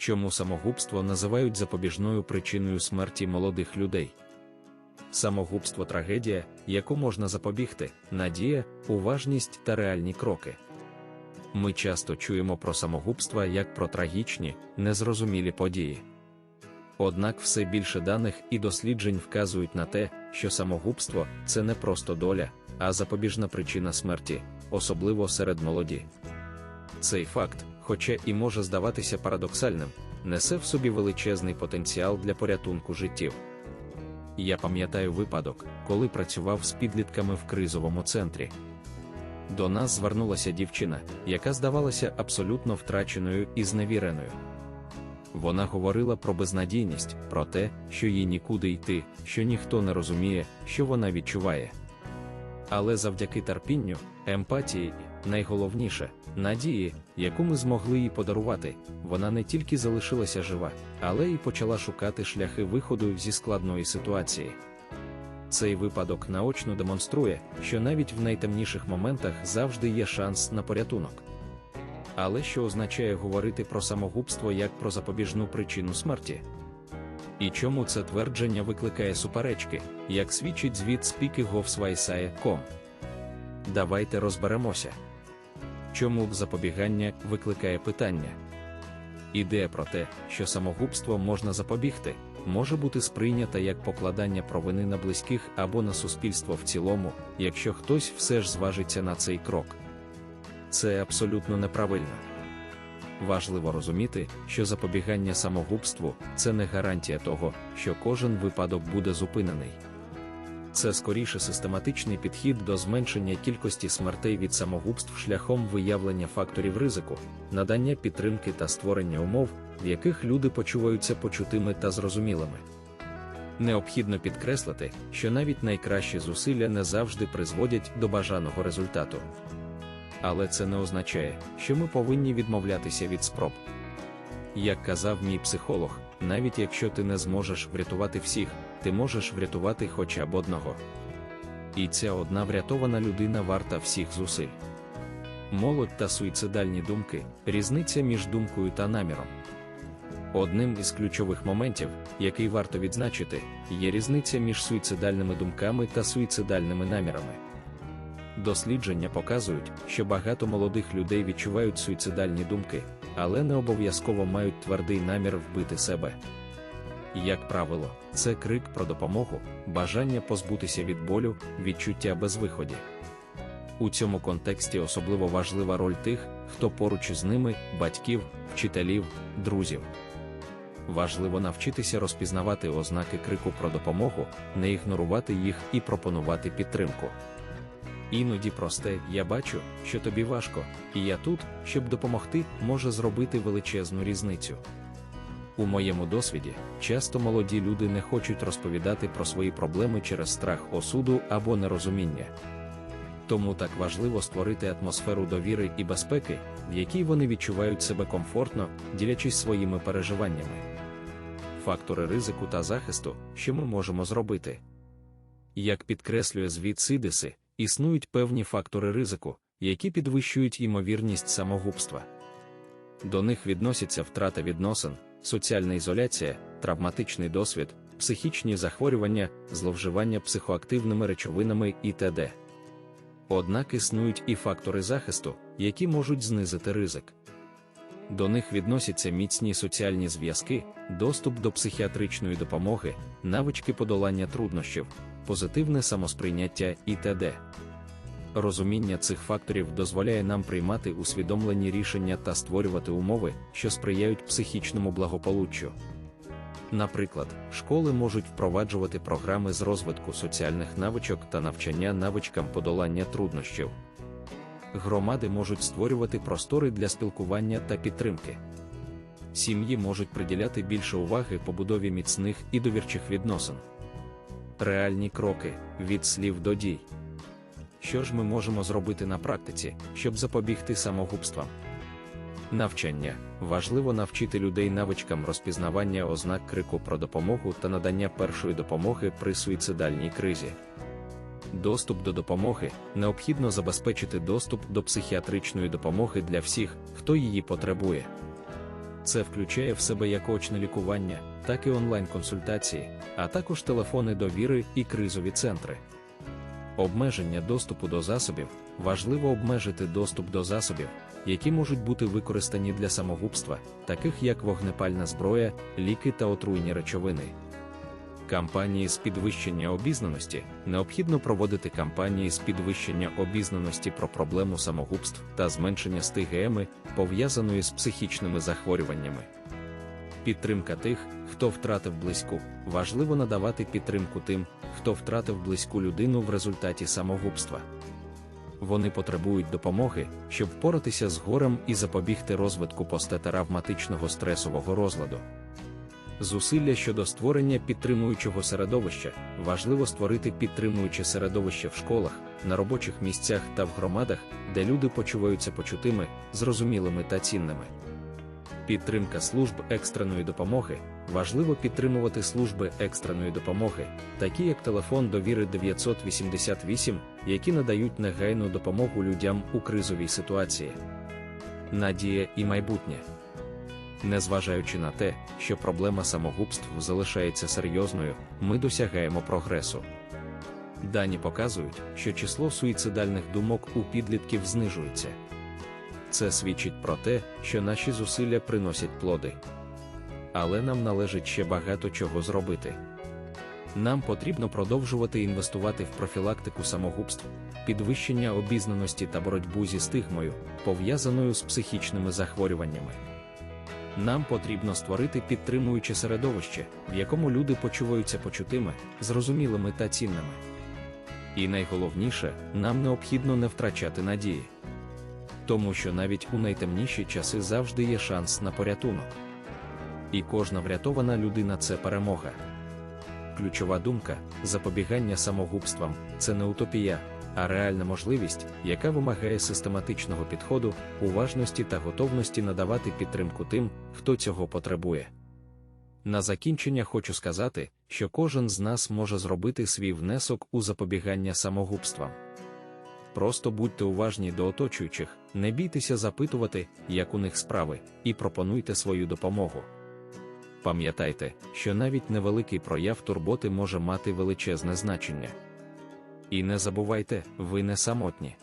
чому самогубство називають запобіжною причиною смерті молодих людей. Самогубство трагедія, яку можна запобігти, надія, уважність та реальні кроки. Ми часто чуємо про самогубства як про трагічні, незрозумілі події. Однак все більше даних і досліджень вказують на те, що самогубство це не просто доля, а запобіжна причина смерті, особливо серед молоді. Цей факт, хоча і може здаватися парадоксальним, несе в собі величезний потенціал для порятунку життів. Я пам'ятаю випадок, коли працював з підлітками в кризовому центрі. До нас звернулася дівчина, яка здавалася абсолютно втраченою і зневіреною. Вона говорила про безнадійність, про те, що їй нікуди йти, що ніхто не розуміє, що вона відчуває. Але завдяки терпінню, емпатії найголовніше, надії, яку ми змогли їй подарувати, вона не тільки залишилася жива, але й почала шукати шляхи виходу зі складної ситуації. Цей випадок наочно демонструє, що навіть в найтемніших моментах завжди є шанс на порятунок. Але що означає говорити про самогубство як про запобіжну причину смерті? І чому це твердження викликає суперечки, як свідчить звіт speakingofsvaisaya.com? Давайте розберемося. Чому запобігання викликає питання? Ідея про те, що самогубство можна запобігти, може бути сприйнята як покладання провини на близьких або на суспільство в цілому, якщо хтось все ж зважиться на цей крок. Це абсолютно неправильно. Важливо розуміти, що запобігання самогубству це не гарантія того, що кожен випадок буде зупинений. Це скоріше систематичний підхід до зменшення кількості смертей від самогубств шляхом виявлення факторів ризику, надання підтримки та створення умов, в яких люди почуваються почутими та зрозумілими. Необхідно підкреслити, що навіть найкращі зусилля не завжди призводять до бажаного результату. Але це не означає, що ми повинні відмовлятися від спроб. Як казав мій психолог, навіть якщо ти не зможеш врятувати всіх, ти можеш врятувати хоча б одного. І ця одна врятована людина варта всіх зусиль. Молодь та суїцидальні думки різниця між думкою та наміром. Одним із ключових моментів, який варто відзначити, є різниця між суїцидальними думками та суїцидальними намірами. Дослідження показують, що багато молодих людей відчувають суїцидальні думки, але не обов'язково мають твердий намір вбити себе. Як правило, це крик про допомогу, бажання позбутися від болю, відчуття безвиході. У цьому контексті особливо важлива роль тих, хто поруч з ними, батьків, вчителів, друзів. Важливо навчитися розпізнавати ознаки крику про допомогу, не ігнорувати їх і пропонувати підтримку. Іноді просте я бачу, що тобі важко, і я тут, щоб допомогти, може зробити величезну різницю. У моєму досвіді часто молоді люди не хочуть розповідати про свої проблеми через страх осуду або нерозуміння. Тому так важливо створити атмосферу довіри і безпеки, в якій вони відчувають себе комфортно, ділячись своїми переживаннями. Фактори ризику та захисту, що ми можемо зробити. Як підкреслює звіт Сидиси, існують певні фактори ризику, які підвищують ймовірність самогубства. До них відносяться втрата відносин, соціальна ізоляція, травматичний досвід, психічні захворювання, зловживання психоактивними речовинами і т.д. Однак існують і фактори захисту, які можуть знизити ризик. До них відносяться міцні соціальні зв'язки, доступ до психіатричної допомоги, навички подолання труднощів, позитивне самосприйняття і т.д. Розуміння цих факторів дозволяє нам приймати усвідомлені рішення та створювати умови, що сприяють психічному благополуччю. Наприклад, школи можуть впроваджувати програми з розвитку соціальних навичок та навчання навичкам подолання труднощів. Громади можуть створювати простори для спілкування та підтримки. Сім'ї можуть приділяти більше уваги побудові міцних і довірчих відносин. Реальні кроки від слів до дій. Що ж ми можемо зробити на практиці, щоб запобігти самогубствам? Навчання важливо навчити людей навичкам розпізнавання ознак крику про допомогу та надання першої допомоги при суїцидальній кризі. Доступ до допомоги необхідно забезпечити доступ до психіатричної допомоги для всіх, хто її потребує. Це включає в себе як очне лікування, так і онлайн-консультації, а також телефони довіри і кризові центри. Обмеження доступу до засобів важливо обмежити доступ до засобів, які можуть бути використані для самогубства, таких як вогнепальна зброя, ліки та отруйні речовини. Кампанії з підвищення обізнаності необхідно проводити кампанії з підвищення обізнаності про проблему самогубств та зменшення стигеми, пов'язаної з психічними захворюваннями. Підтримка тих, хто втратив близьку, важливо надавати підтримку тим, хто втратив близьку людину в результаті самогубства. Вони потребують допомоги, щоб впоратися з горем і запобігти розвитку постетравматичного стресового розладу. Зусилля щодо створення підтримуючого середовища важливо створити підтримуюче середовище в школах, на робочих місцях та в громадах, де люди почуваються почутими, зрозумілими та цінними. Підтримка служб екстреної допомоги важливо підтримувати служби екстреної допомоги, такі як телефон довіри 988, які надають негайну допомогу людям у кризовій ситуації. Надія і майбутнє. Незважаючи на те, що проблема самогубств залишається серйозною, ми досягаємо прогресу. Дані показують, що число суїцидальних думок у підлітків знижується. Це свідчить про те, що наші зусилля приносять плоди. Але нам належить ще багато чого зробити. Нам потрібно продовжувати інвестувати в профілактику самогубств, підвищення обізнаності та боротьбу зі стигмою, пов'язаною з психічними захворюваннями. Нам потрібно створити підтримуюче середовище, в якому люди почуваються почутими, зрозумілими та цінними. І найголовніше, нам необхідно не втрачати надії. Тому що навіть у найтемніші часи завжди є шанс на порятунок. І кожна врятована людина це перемога. Ключова думка запобігання самогубствам це не утопія, а реальна можливість, яка вимагає систематичного підходу, уважності та готовності надавати підтримку тим, хто цього потребує. На закінчення хочу сказати, що кожен з нас може зробити свій внесок у запобігання самогубствам. Просто будьте уважні до оточуючих, не бійтеся запитувати, як у них справи, і пропонуйте свою допомогу. Пам'ятайте, що навіть невеликий прояв турботи може мати величезне значення. І не забувайте, ви не самотні.